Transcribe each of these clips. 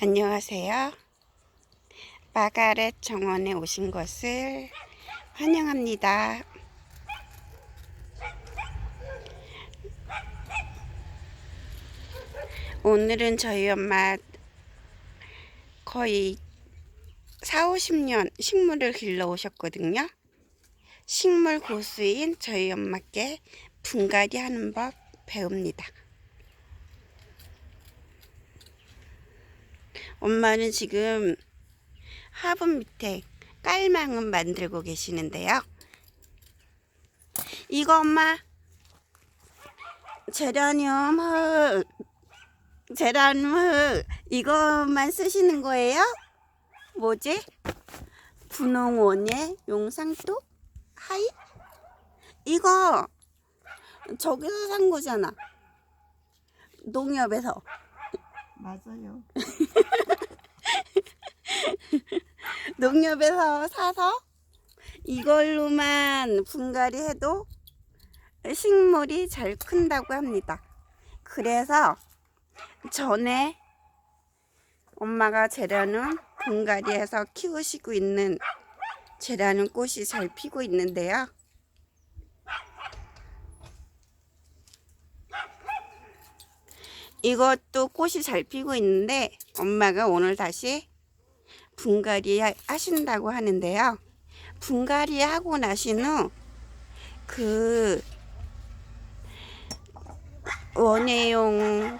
안녕하세요. 마가렛 정원에 오신 것을 환영합니다. 오늘은 저희 엄마 거의 4, 50년 식물을 길러 오셨거든요. 식물 고수인 저희 엄마께 분갈이 하는 법 배웁니다. 엄마는 지금 화분 밑에 깔망은 만들고 계시는데요. 이거 엄마 제라늄 흙 제라늄 흙 이것만 쓰시는 거예요? 뭐지? 분홍원의 용상도 하이? 이거 저기서 산 거잖아. 농협에서. 맞아요. 농협에서 사서 이걸로만 분갈이 해도 식물이 잘 큰다고 합니다. 그래서 전에 엄마가 제라늄 분갈이해서 키우시고 있는 제라늄 꽃이 잘 피고 있는데요. 이것도 꽃이 잘 피고 있는데 엄마가 오늘 다시 분갈이 하- 하신다고 하는데요. 분갈이 하고 나신 후 그 원예용,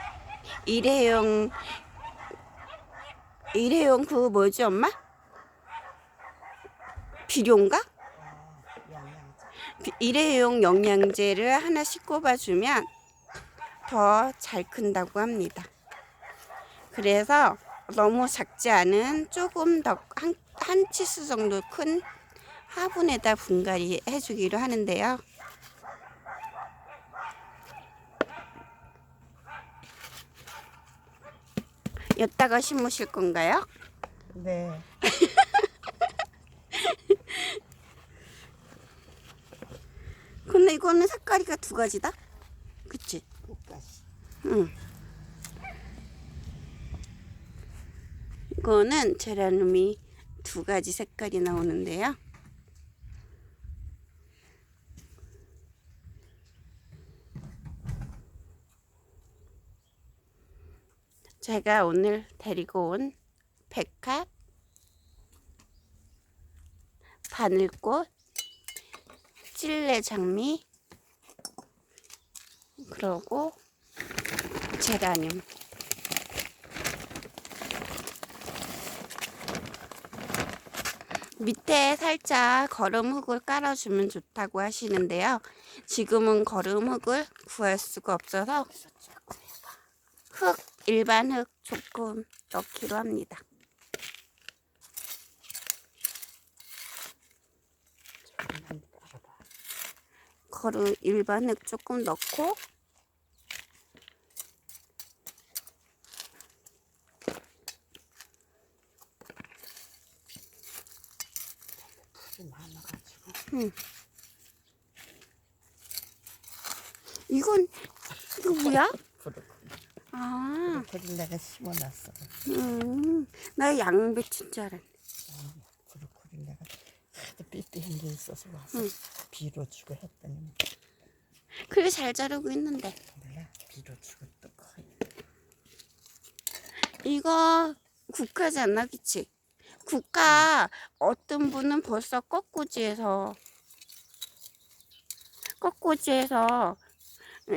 일회용, 일회용 그 뭐지 엄마? 비료인가? 비- 일회용 영양제를 하나씩 꼽아주면 더 잘 큰다고 합니다. 그래서 너무 작지 않은 조금 더 한, 한 치수 정도 큰 화분에다 분갈이 해주기로 하는데요. 여기다가 심으실 건가요? 네. 근데 이거는 색깔이가 두 가지다? 이거는 제라늄이 두 가지 색깔이 나오는데요. 제가 오늘 데리고 온 백합, 바늘꽃, 찔레 장미, 그러고 제라늄. 밑에 살짝 거름 흙을 깔아주면 좋다고 하시는데요. 지금은 거름 흙을 구할 수가 없어서 흙, 일반 흙 조금 넣기로 합니다. 거름 일반 흙 조금 넣고 풀이 많아가지고. 이건 이거 뭐야? 아, 브로콜리 내가 심어놨어. 음, 나 양배추인 줄 알았네. 브로콜리 내가 하도 삐삐한 게 있어서 와서 비료 주고 했더니 그래 잘 자르고 있는데 몰라 비료 주고 또 커요. 이거 국화지 않나 그치? 국화 어떤 분은 벌써 꺾꽂이에서 꺾꽂이에서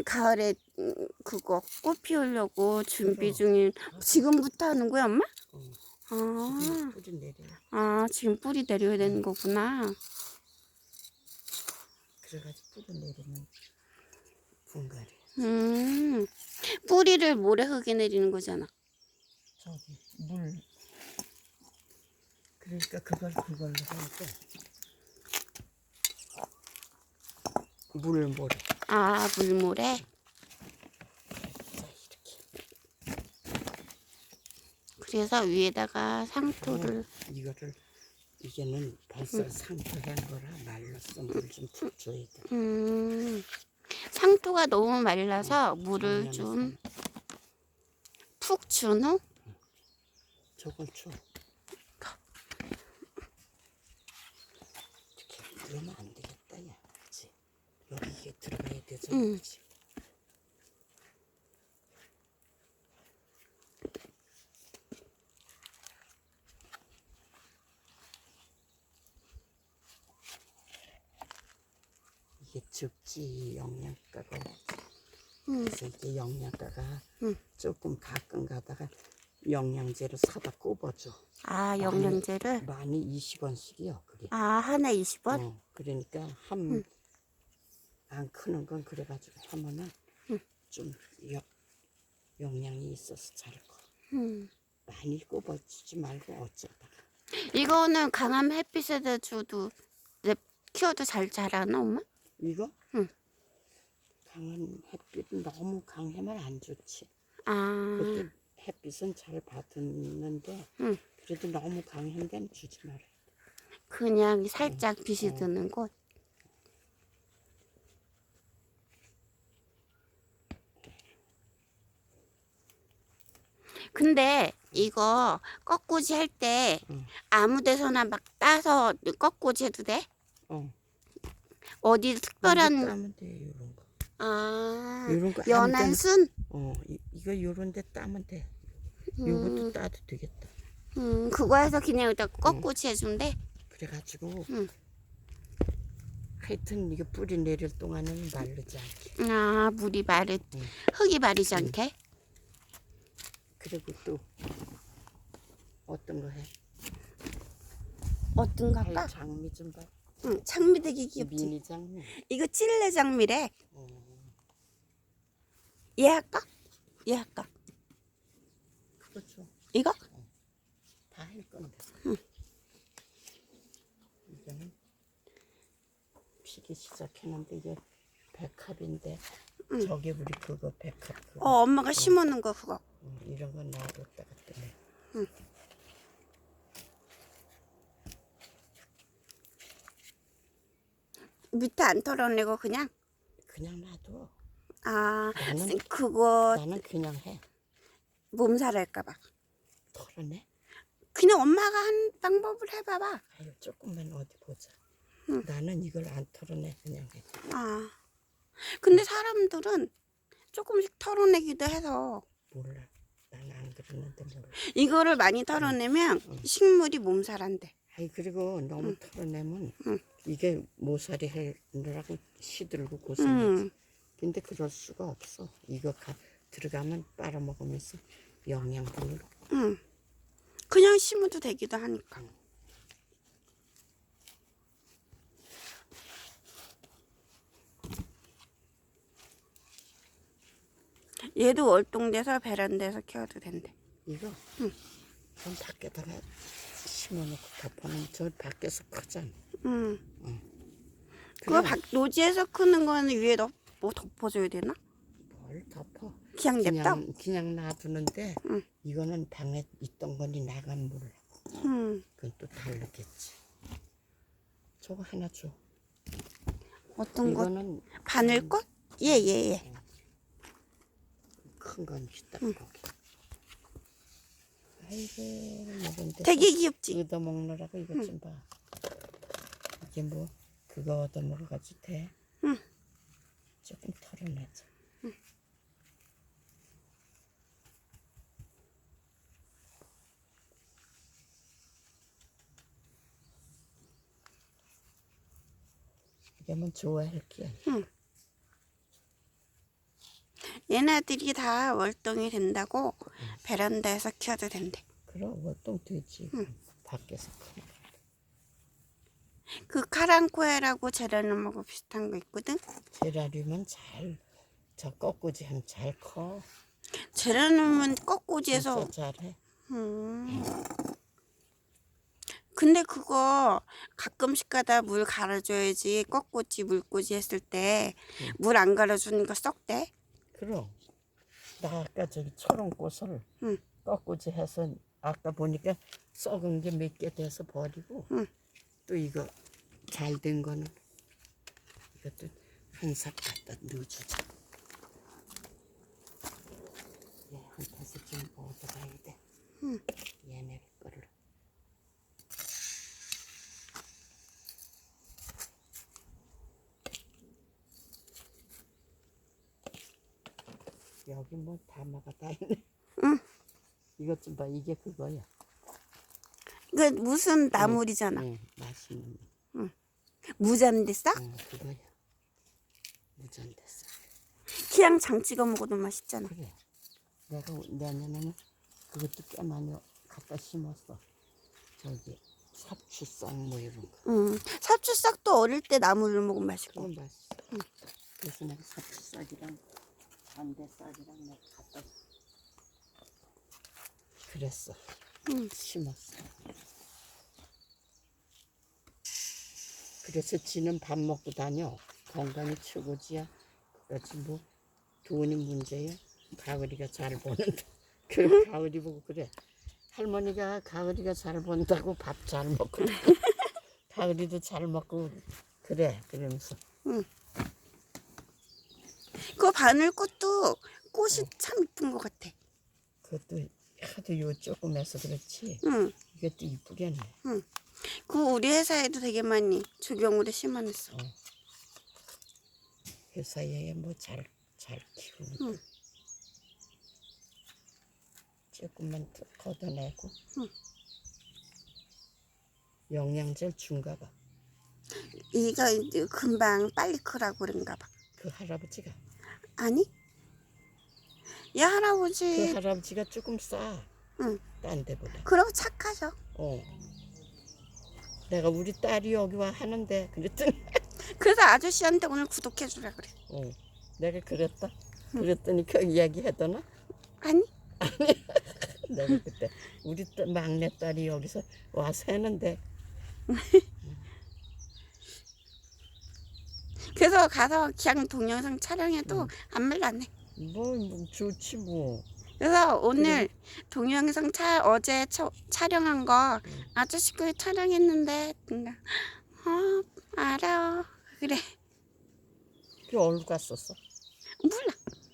가을에 음, 그거 꽃 피우려고 준비 중인 지금부터 하는 거야 엄마? 응. 아, 지금 뿌리 내려. 아 지금 뿌리 내려야 되는 거구나. 그래가지고 뿌리 내리면 분갈이. 음 뿌리를 모래 흙에 내리는 거잖아. 저기 물. 그러니까 그걸 그걸로 하니까 물 모래. 아 물모래. 그래서 위에다가 상토를 이거를 이게는 벌써 상토된 거라 말랐어 물좀푹 줘야 돼. 음, 상토가 너무 말라서 물을 좀 푹 준 후 저걸 줘. 이렇게 이러면 안 되겠다, 야. 그치? 여기 이게 들어가야 되잖아, 응. 이게 적지 영양가가 응. 그래서 이게 영양가가 응. 조금 가끔 가다가 영양제를 사다 꼽아줘. 아, 영양제를? 많이 20원씩이요, 그게. 아, 하나 20원? 어, 그러니까 한 안 크는 건 그래가지고 하면은 좀 여- 영양이 있어서 잘 커. 음. 많이 꼽아주지 말고 어쩌다가. 이거는 강한 햇빛에다 줘도 내 키워도 잘 자라나 엄마? 이거? 응. 강한 햇빛은 너무 강하면 안 좋지. 아, 그때 햇빛은 잘 받았는데 응. 그래도 너무 강한 데는 주지 말아. 그냥 살짝 빛이 드는 곳. 근데 이거 꺾꽂이 할 때 응. 아무 데서나 막 따서 꺾꽂이 해도 돼? 어. 어디 특별한 따면 돼 이런 거. 아 요런 거 연한 데나- 순? 어, 이, 이거 요런 데 따면 돼. 음. 요것도 따도 되겠다. 음, 그거 해서 그냥 여기다 꺾꽂이 해준대. 그래가지고 응. 하여튼 이거 뿌리 내릴 동안은 마르지 않게. 아 물이 마르 응. 흙이 마르지 않게. 그리고 또 어떤 거 해? 어떤 거 할까? 장미 좀 봐. 응, 장미 되게 귀엽지. 미니 장미. 이거 찔레 장미래. 어, 얘 할까? 얘 할까? 줘. 이거? 다할 건데. 이거는 피기 시작했는데 이게 백합인데 저게 우리 그거 백합 그거 어, 엄마가 심어놓은 거 그거. 음, 이런 건 놔뒀다가 때문에 밑에 안 털어내고 그냥. 그냥 놔둬. 아, 나는- 그거 나는 그냥 해. 몸살 할까봐. 털어내? 그냥 엄마가 한 방법을 해봐봐. 아유 조금만 어디 보자. 나는 이걸 안 털어내 그냥 해. 아, 근데 사람들은 조금씩 털어내기도 해서 몰라. 그러는데. 이거를 많이 털어내면 식물이 몸살한대. 아이 그리고 너무 털어내면 이게 모서리 하느라고 시들고 고생하지. 음. 근데 그럴 수가 없어. 이거 가, 들어가면 빨아먹으면서 영양분을 응. 그냥 심어도 되기도 하니까. 얘도 월동돼서 베란다에서 키워도 된대. 이거 전 밖에다가 심어놓고 덮어놓으면 저 밖에서 크잖아. 응. 그거 그냥 밖 노지에서 크는 거는 위에 덮, 뭐 덮어줘야 되나? 뭘 덮어? 그냥 냅다? 그냥 그냥 놔두는데 응. 이거는 방에 있던 거니 나간 몰라. 응. 그건 또 다르겠지. 저거 하나 줘. 어떤 거? 이거는 바늘꽃? 예, 예, 예. 큰건 있다 거기. 아이고 먹은데 되게 귀엽지? 얻어 먹느라고 이것 좀 봐. 이게 뭐 그거 얻어 먹어가지고 돼. 응. 조금 털어내자. 이게 뭐 좋아할 게야. 얘네들이 다 월동이 된다고 베란다에서 키워도 된대. 그럼 월동 되지. 밖에서 커. 그 카랑코에라고 제라늄하고 비슷한 거 있거든? 제라늄은 잘, 저 꺾고지 하면 잘 커. 제라늄은 꺾꽂이에서 진짜 잘해. 음. 근데 그거 가끔씩 가다 물 갈아줘야지 꺾꽂이 물꽂이 했을 때 물 안 갈아주는 거 썩대. 그럼 나 아까 저기 초롱꽃을 응. 꺾고지 해서 아까 보니까 썩은 게 몇 개 돼서 버리고 응. 또 이거 잘 된 거는 이것도 한 삽 갖다 넣어주자. 얘 한테서 좀 얻어가야 돼. 응. 얘네 여기 뭐 다마가 다 있네. 응. 이것 좀 봐. 이게 그거야. 그 무슨 나물이잖아. 응, 맛있는. 무잔데 싹? 응, 그거야. 무전됐어. 그냥 장 찍어 먹어도 맛있잖아. 그래. 내가 내년에는 그것도 꽤 많이 갖다 심었어. 저기 삽추싹 뭐 이런 거. 음, 삽추 싹도 어릴 때 나물을 먹으면 맛있고. 그건 맛있어. 그래서 내가 삽추 싹이랑 반대싹이랑 뭐 갖다 그랬어. 응. 심었어. 그래서 지는 밥 먹고 다녀. 건강이 최고지야. 그렇지 뭐 돈이 문제야. 가을이가 잘 보는데. 그 가을이 보고 그래. 할머니가 가을이가 잘 본다고 밥 잘 먹고 가을이도 잘 먹고 그래 그러면서 그 바늘꽃도 꽃이 참 이쁜 것 같아. 그것도 하도 요 조금해서 그렇지 응. 이것도 이쁘겠네 그 우리 회사에도 되게 많이 조경으로 심어놨어. 회사에 뭐 잘 잘 키우는 응. 조금만 더 걷어내고 응. 영양제를 준가 봐. 이제 금방 빨리 크라고 그런가 봐. 그 할아버지가 아니? 이그 할아버지 할아버지가 조금 싸. 응. 딴 데보다. 그러고 착하셔. 어. 내가 우리 딸이 여기 와 하는데 그랬더니 그래서 아저씨한테 오늘 구독해 주라 그래. 어. 내가 그랬다. 그랬더니 그 이야기 하더나 아니? 내가 그때 우리 딸, 막내 딸이 여기서 와서 했는데 그래서 가서 그냥 동영상 촬영해도 아무 말도 안 해. 뭐, 뭐 좋지 뭐. 그래서 오늘 동영상 차 어제 차, 촬영한 거 응. 아저씨 거 촬영했는데 그러니까 어 알아 그래 그 어디 갔었어? 몰라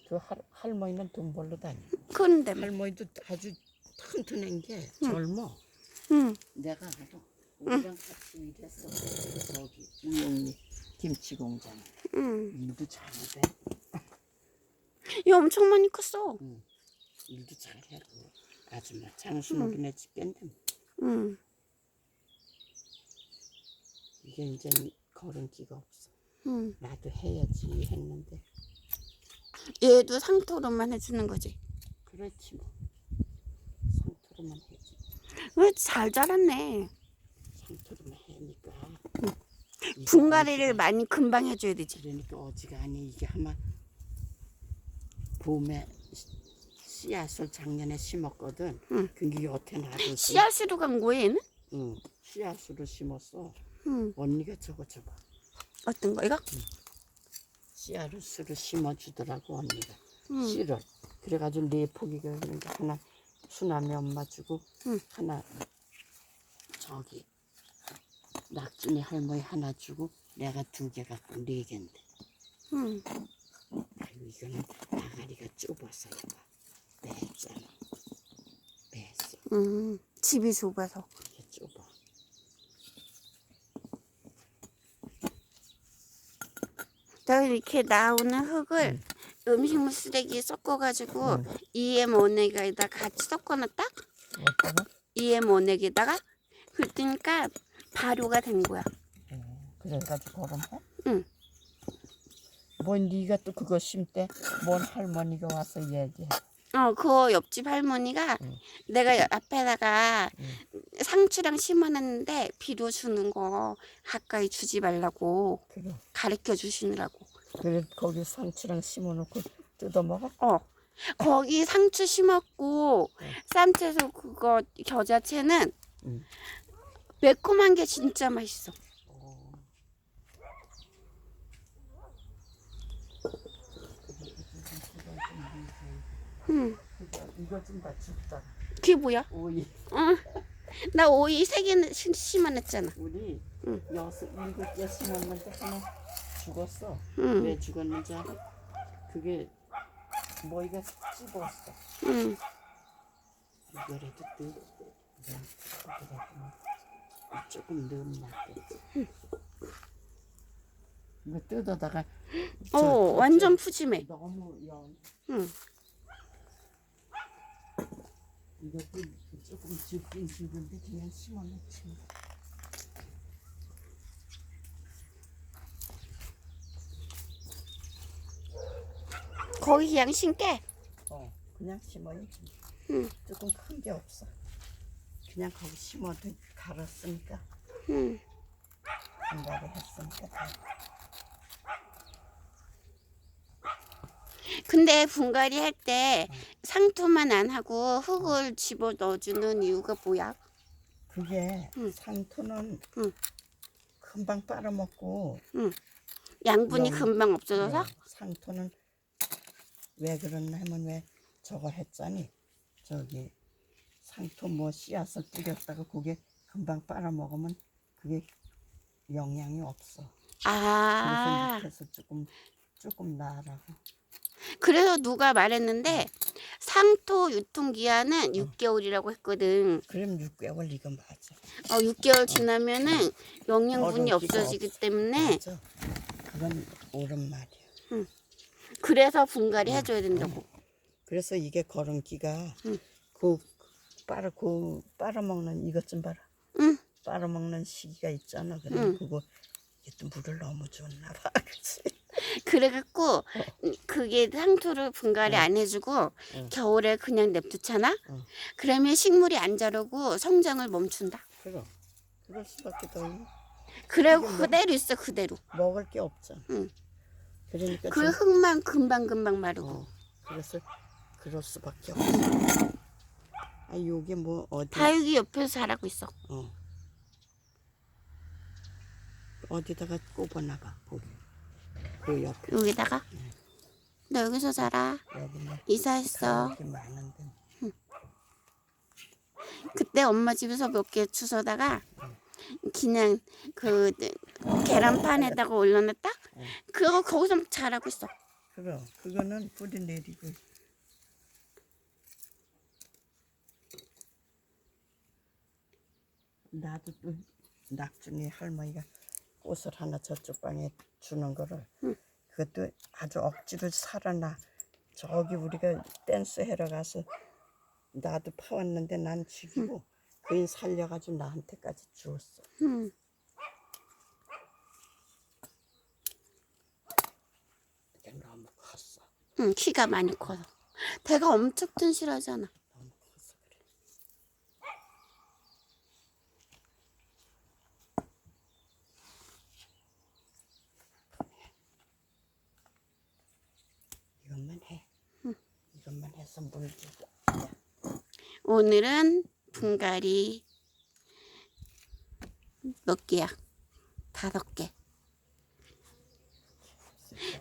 그 할, 할머니는 돈 벌러 다녀. 그런데 뭐. 할머니도 아주 튼튼한 게 젊어. 응 내가 알아. 우리랑 같이 일했어. 저기 우영리 김치 공장. 응. 일도 잘해. 얘 엄청 많이 컸어 일도 잘해. 그 아줌마 장수목이네 집겐데 응 이게 이제 걸음기가 없어. 응. 나도 해야지 했는데 얘도 상토로만 해주는 거지 그렇지 뭐. 상토로만 해지. 왜잘 자랐네 상토로만 해니까. 이게 분갈이를 많이 금방 해줘야 되지 그러니까 어지간히 이게 아마 봄에 씨- 씨앗을 작년에 심었거든. 응. 그게 여태 놔뒀어. 씨앗으로 간 거야 얘는? 응. 씨앗으로 심었어. 응 언니가 저거 줘봐. 어떤 거 이거? 씨앗으로 심어주더라고 언니가. 응. 씨를. 그래가지고 네 포기가 그러니까 하나 수남이 엄마 주고 응. 하나 저기 낙준이 할머니 하나 주고 내가 두 개 갖고 네 개인데. 응. 아이고 이거는 나가리가 좁아서 이거 뺐잖아 뺐어 응. 집이 좁아서 이게 좁아 나 이렇게 나오는 흙을 음식물 쓰레기에 섞어가지고 EM 원액에다 같이 섞어놨다? 어떤 거? EM 원액에다가 그러니까 발효가 된 거야. 어, 그래가지고 그럼 해? 응. 뭐 네가 또 그거 심때 뭔 할머니가 와서 얘기해 어, 그 옆집 할머니가 응. 내가 여- 앞에다가 상추랑 심어놨는데 비료 주는 거 가까이 주지 말라고 그래 가르쳐 주시느라고. 그래 거기 상추랑 심어놓고 뜯어 먹어? 어. 거기 상추 심었고 응. 쌈채소 그거 겨자채는 응. 매콤한 게 진짜 맛있어. 응. 이거, 이거 좀다 줍다 그게 뭐야? 오이 어. 나 오이 세 개는 심- 심어놨잖아. 우리 응. 여섯 일곱 개 심었는데 하나 죽었어 응. 왜 죽었는지 알아? 그게 머리가 씹었어. 응. 이거라도 또 조금 넣으면 낫겠지. 이거 뜯어다가 어, 저, 완전 푸짐해. 너무 연. 응. 이거 조금 줍긴 줍은데 그냥 심어놓지. 거기 그냥 신게. 어, 그냥 심어야지. 응. 조금 큰 게 없어. 그냥 거기 심어도 갈았으니까 응. 분갈이 했으니까 다. 근데 분갈이 할 때 상토만 안 하고 흙을 집어 넣어주는 이유가 뭐야? 그게 응. 상토는 응. 금방 빨아먹고 양분이 영- 금방 없어져서? 네, 상토는 왜 그러냐 하면 왜 저거 했잖니 저기 상토 뭐 씨앗을 뿌렸다가 그게 금방 빨아먹으면 그게 영양이 없어. 아, 그래서 밑에서 조금 조금 나라고. 그래서 누가 말했는데 상토 유통 기한은 6개월이라고 했거든. 그럼 6개월 이거 맞아. 어, 6개월 지나면은 영양분이 얼음기가 없어지기 때문에 맞아. 그건 옳은 말이야. 그래서 분갈이 해줘야 된다고. 그래서 이게 거름기가 응. 그 빨아 그 빨아먹는 이것 좀 봐라 응. 빨아먹는 시기가 있잖아. 그래 응. 그거 이게 또 물을 너무 줬나 봐. 그치? 그래갖고 그게 상토를 분갈이 어. 안 해주고 응. 겨울에 그냥 냅두잖아. 응. 그러면 식물이 안 자라고 성장을 멈춘다. 그럼 그럴 수밖에 더 이게 뭐- 그대로 있어 그대로. 먹을 게 없잖아. 응. 그러니까 그 좀- 흙만 금방 금방 마르고. 어, 그래서 그럴 수밖에 없어. 아 요게 뭐 어디 다육이 옆에서 자라고 있어. 어 어디다가 꼽아놔봐 거기 그 옆에 여기다가 너 여기서 자라. 여기는 이사했어. 많은데 그때 엄마 집에서 몇 개 주워다가 그냥 그 계란판에다가 올려놨다. 그거 거기서 막 자라고 있어. 그럼 그거는 뿌리 내리고 나도 또 낙중에 할머니가 꽃을 하나 저쪽 방에 주는 거를 그것도 아주 억지로 살아나 저기 우리가 댄스 해러 가서 나도 파왔는데 난 죽이고 그인 살려가지고 나한테까지 주었어 음. 그게 너무 컸어 응, 키가 많이 커서. 대가 엄청 튼실하잖아. 너무 컸어 그래 이것만 해 이것만 해서 물 주고 오늘은 분갈이 몇 개야? 다섯 개.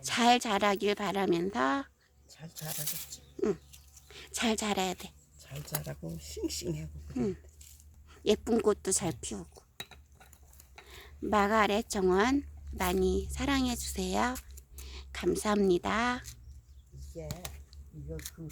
잘 자라길 바라면서 잘 자라겠지 잘 자라야 돼. 잘 자라고 싱싱하고 그래 예쁜 꽃도 잘 피우고. 마가렛 정원 많이 사랑해 주세요. 감사합니다. 이게 이거 그